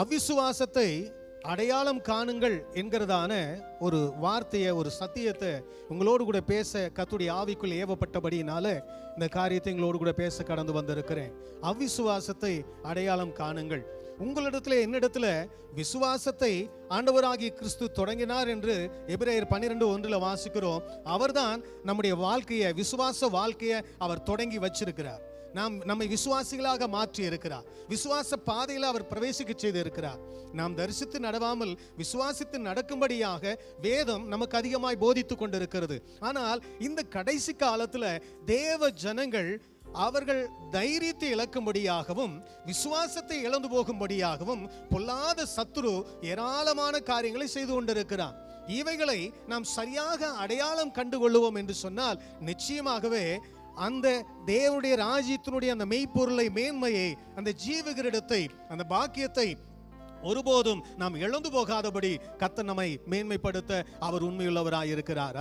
அவிசுவாசத்தை அடையாளம் காணுங்கள் என்கிறதான ஒரு வார்த்தையை ஒரு சத்தியத்தை உங்களோடு கூட பேச கத்துடைய ஆவிக்குள் ஏவப்பட்டபடியினால இந்த காரியத்தை உங்களோடு கூட பேச கடந்து வந்திருக்கிறேன். அவிசுவாசத்தை அடையாளம் காணுங்கள். உங்களிடத்துல என்னிடத்துல விசுவாசத்தை ஆண்டவராகிய கிறிஸ்து தொடங்கினார் என்று எபிரேயர் பன்னிரெண்டு ஒன்றில் வாசிக்கிறோம். அவர்தான் நம்முடைய வாழ்க்கையை விசுவாச வாழ்க்கையை அவர் தொடங்கி வச்சிருக்கிறார். நாம் நம்மை விசுவாசிகளாக மாற்றி இருக்கிறார். விசுவாச பாதையில் அவர் பிரவேசிக்க செய்து இருக்கிறார் நாம் தரிசித்து நடவாமல் விசுவாசித்து நடக்கும்படியாக வேதம் நமக்கு அதிகமாய் போதித்து கொண்டிருக்கிறது. ஆனால் இந்த கடைசி காலத்தில் தேவ ஜனங்கள் அவர்கள் தைரியத்தை இழக்கும்படியாகவும் விசுவாசத்தை இழந்து போகும்படியாகவும் பொல்லாத சத்துரு ஏராளமான காரியங்களை செய்து கொண்டிருக்கிறான் இவைகளை நாம் சரியாக அடையாளம் கண்டு கொள்ளுவோம் என்று சொன்னால் நிச்சயமாகவே அந்த தேவனுடைய ராஜ்யத்தினுடைய அந்த மெய்ப்பொருளை மேன்மையை அந்த ஜீவகிரிடத்தை அந்த பாக்கியத்தை ஒருபோதும் நாம் இழந்து போகாதபடி கத்த நம்மை மேன்மைப்படுத்த அவர் உண்மையுள்ளவராக இருக்கிறார்